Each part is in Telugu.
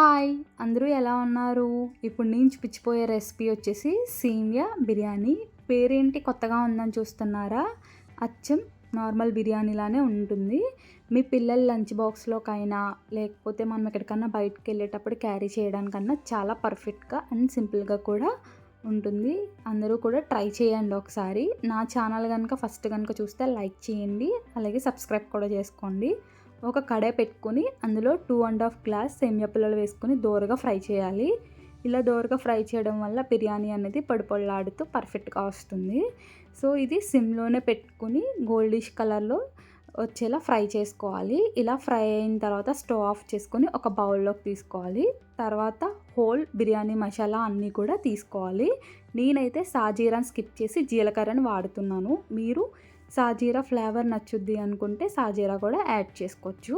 హాయ్ అందరూ ఎలా ఉన్నారు? ఇప్పుడు నేను చూపించిపోయే రెసిపీ వచ్చేసి సేమియా బిర్యానీ. పేరేంటి? కొత్తగా ఉందని చూస్తున్నారా? అచ్చం నార్మల్ బిర్యానీలానే ఉంటుంది. మీ పిల్లల లంచ్ బాక్స్లోకైనా లేకపోతే మనం ఎక్కడికన్నా బయటకు వెళ్ళేటప్పుడు క్యారీ చేయడానికన్నా చాలా పర్ఫెక్ట్గా అండ్ సింపుల్గా కూడా ఉంటుంది. అందరూ కూడా ట్రై చేయండి ఒకసారి. నా ఛానల్ కనుక ఫస్ట్ కనుక చూస్తే లైక్ చేయండి. అలాగే సబ్స్క్రైబ్ కూడా చేసుకోండి. ఒక కడాయి పెట్టుకొని అందులో టూ అండ్ హాఫ్ గ్లాస్ సేమియా పిల్లలు వేసుకొని దోరగా ఫ్రై చేయాలి. ఇలా దోరగా ఫ్రై చేయడం వల్ల బిర్యానీ అనేది పొడి పర్ఫెక్ట్గా వస్తుంది. సో ఇది సిమ్లోనే పెట్టుకుని గోల్డిష్ కలర్లో వచ్చేలా ఫ్రై చేసుకోవాలి. ఇలా ఫ్రై అయిన తర్వాత స్టవ్ ఆఫ్ చేసుకొని ఒక బౌల్లోకి తీసుకోవాలి. తర్వాత హోల్ బిర్యానీ మసాలా అన్నీ కూడా తీసుకోవాలి. నేనైతే సాజీరాని స్కిప్ చేసి జీలకర్రని వాడుతున్నాను. మీరు సాజీరా ఫ్లేవర్ నచ్చుద్ది అనుకుంటే సాజీరా కూడా యాడ్ చేసుకోవచ్చు.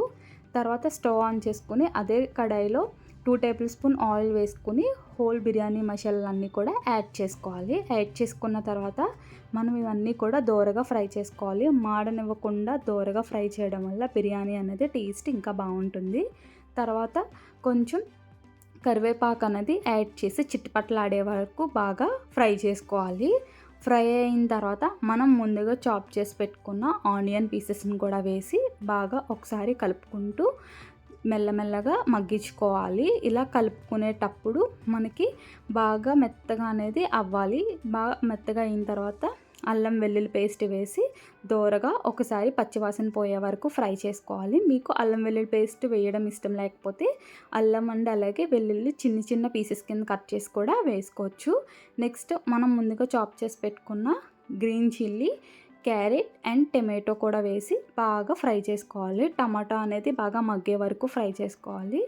తర్వాత స్టవ్ ఆన్ చేసుకుని అదే కడాయిలో టూ టేబుల్ స్పూన్ ఆయిల్ వేసుకుని హోల్ బిర్యానీ మసాలాలన్నీ కూడా యాడ్ చేసుకోవాలి. యాడ్ చేసుకున్న తర్వాత మనం ఇవన్నీ కూడా దోరగా ఫ్రై చేసుకోవాలి. మాడనివ్వకుండా దోరగా ఫ్రై చేయడం వల్ల బిర్యానీ అనేది టేస్ట్ ఇంకా బాగుంటుంది. తర్వాత కొంచెం కరివేపాకు అనేది యాడ్ చేసి చిట్టుపట్లాడే వరకు బాగా ఫ్రై చేసుకోవాలి. ఫ్రై అయిన తర్వాత మనం ముందుగా చాప్ చేసి పెట్టుకున్న ఆనియన్ పీసెస్ని కూడా వేసి బాగా ఒకసారి కలుపుకుంటూ మెల్లమెల్లగా మగ్గించుకోవాలి. ఇలా కలుపుకునేటప్పుడు మనకి బాగా మెత్తగా అనేది అవ్వాలి. బాగా మెత్తగా అయిన తర్వాత అల్లం వెల్లుల్లి పేస్ట్ వేసి దోరగా ఒకసారి పచ్చివాసన పోయే వరకు ఫ్రై చేసుకోవాలి. మీకు అల్లం వెల్లుల్లి పేస్ట్ వేయడం ఇష్టం లేకపోతే అల్లం అండ్ అలాగే వెల్లుల్లి చిన్న చిన్న పీసెస్ కింద కట్ చేసి కూడా వేసుకోవచ్చు. నెక్స్ట్ మనం ముందుగా చాప్ చేసి పెట్టుకున్న green chilli carrot and tomato కూడా వేసి బాగా ఫ్రై చేసుకోవాలి. టమాటా అనేది బాగా మగ్గే వరకు ఫ్రై చేసుకోవాలి.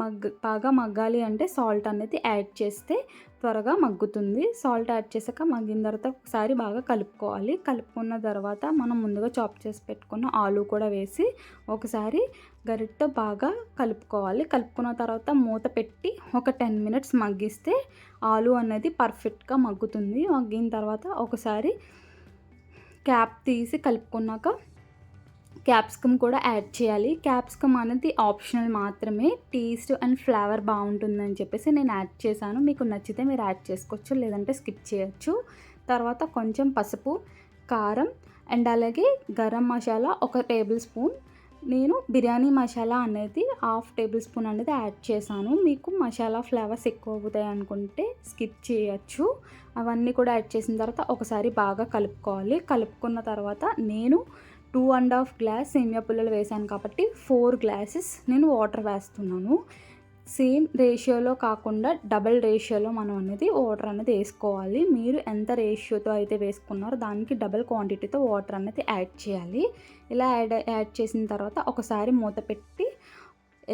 మగ్ బాగా మగ్గాలి అంటే సాల్ట్ అనేది యాడ్ చేస్తే త్వరగా మగ్గుతుంది. సాల్ట్ యాడ్ చేసాక మగ్గిన తర్వాత ఒకసారి బాగా కలుపుకోవాలి. కలుపుకున్న తర్వాత మనం ముందుగా చాప్ చేసి పెట్టుకున్న ఆలు కూడా వేసి ఒకసారి గరిటతో బాగా కలుపుకోవాలి. కలుపుకున్న తర్వాత మూత పెట్టి ఒక టెన్ మినిట్స్ మగ్గిస్తే ఆలు అనేది పర్ఫెక్ట్గా మగ్గుతుంది. మగ్గిన తర్వాత ఒకసారి క్యాప్ తీసి కలుపుకున్నాక క్యాప్సికమ్ కూడా యాడ్ చేయాలి. క్యాప్సికమ్ అనేది ఆప్షనల్ మాత్రమే. టేస్ట్ అండ్ ఫ్లేవర్ బాగుంటుందని చెప్పేసి నేను యాడ్ చేశాను. మీకు నచ్చితే మీరు యాడ్ చేసుకోవచ్చు లేదంటే స్కిప్ చేయొచ్చు. తర్వాత కొంచెం పసుపు కారం అండ్ అలాగే గరం మసాలా ఒక టేబుల్ స్పూన్ నేను బిర్యానీ మసాలా అనేది హాఫ్ టేబుల్ స్పూన్ అనేది యాడ్ చేశాను. మీకు మసాలా ఫ్లేవర్స్ ఎక్కువ అవుతాయి అనుకుంటే స్కిప్ చేయొచ్చు. అవన్నీ కూడా యాడ్ చేసిన తర్వాత ఒకసారి బాగా కలుపుకోవాలి. కలుపుకున్న తర్వాత నేను టూ అండ్ హాఫ్ గ్లాస్ సేమియా పుల్లలు వేసాను కాబట్టి ఫోర్ గ్లాసెస్ నేను వాటర్ వేస్తున్నాను. సేమ్ రేషియోలో కాకుండా డబల్ రేషియోలో మనం అనేది వాటర్ అనేది వేసుకోవాలి. మీరు ఎంత రేషియోతో అయితే వేసుకున్నారో దానికి డబల్ క్వాంటిటీతో వాటర్ అనేది యాడ్ చేయాలి. ఇలా యాడ్ యాడ్ చేసిన తర్వాత ఒకసారి మూత పెట్టి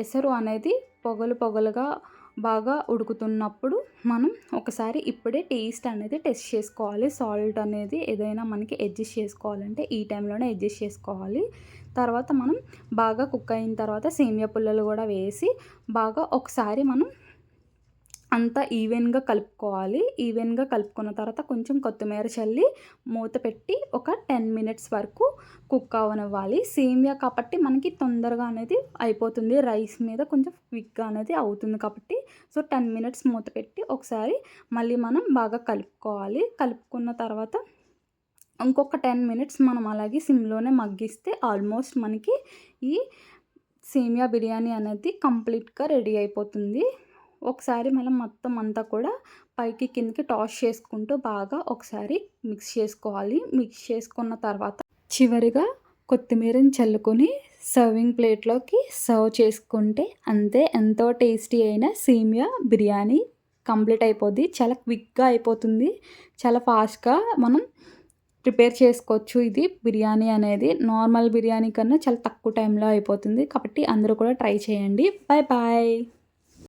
ఎసరు అనేది పొగలు పొగలుగా బాగా ఉడుకుతున్నప్పుడు మనం ఒకసారి ఇప్పుడే టేస్ట్ అనేది టెస్ట్ చేసుకోవాలి. సాల్ట్ అనేది ఏదైనా మనకి అడ్జస్ట్ చేసుకోవాలంటే ఈ టైంలోనే అడ్జస్ట్ చేసుకోవాలి. తర్వాత మనం బాగా కుక్ అయిన తర్వాత సేమియా పుల్లలు కూడా వేసి బాగా ఒకసారి మనం అంతా ఈవెన్గా కలుపుకోవాలి. ఈవెన్గా కలుపుకున్న తర్వాత కొంచెం కొత్తిమీర చల్లి మూత పెట్టి ఒక టెన్ మినిట్స్ వరకు కుక్ అవనివ్వాలి. సేమియా కాబట్టి మనకి తొందరగా అనేది అయిపోతుంది. రైస్ మీద కొంచెం క్విక్గా అనేది అవుతుంది కాబట్టి. సో టెన్ మినిట్స్ మూత పెట్టి ఒకసారి మళ్ళీ మనం బాగా కలుపుకోవాలి. కలుపుకున్న తర్వాత ఇంకొక టెన్ మినిట్స్ మనం అలాగే సిమ్లోనే మగ్గిస్తే ఆల్మోస్ట్ మనకి ఈ సేమియా బిర్యానీ అనేది కంప్లీట్గా రెడీ అయిపోతుంది. ఒకసారి మనం మొత్తం అంతా కూడా పైకి కిందకి టాస్ చేసుకుంటూ బాగా ఒకసారి మిక్స్ చేసుకోవాలి. మిక్స్ చేసుకున్న తర్వాత చివరిగా కొత్తిమీరని చల్లుకొని సర్వింగ్ ప్లేట్లోకి సర్వ్ చేసుకుంటే అంతే ఎంతో టేస్టీ అయిన సేమియా బిర్యానీ కంప్లీట్ అయిపోద్ది. చాలా క్విక్గా అయిపోతుంది. చాలా ఫాస్ట్గా మనం ప్రిపేర్ చేసుకోవచ్చు ఇది బిర్యానీ అనేది. నార్మల్ బిర్యానీ కన్నా చాలా తక్కువ టైంలో అయిపోతుంది. కాబట్టి అందరూ కూడా ట్రై చేయండి. Bye bye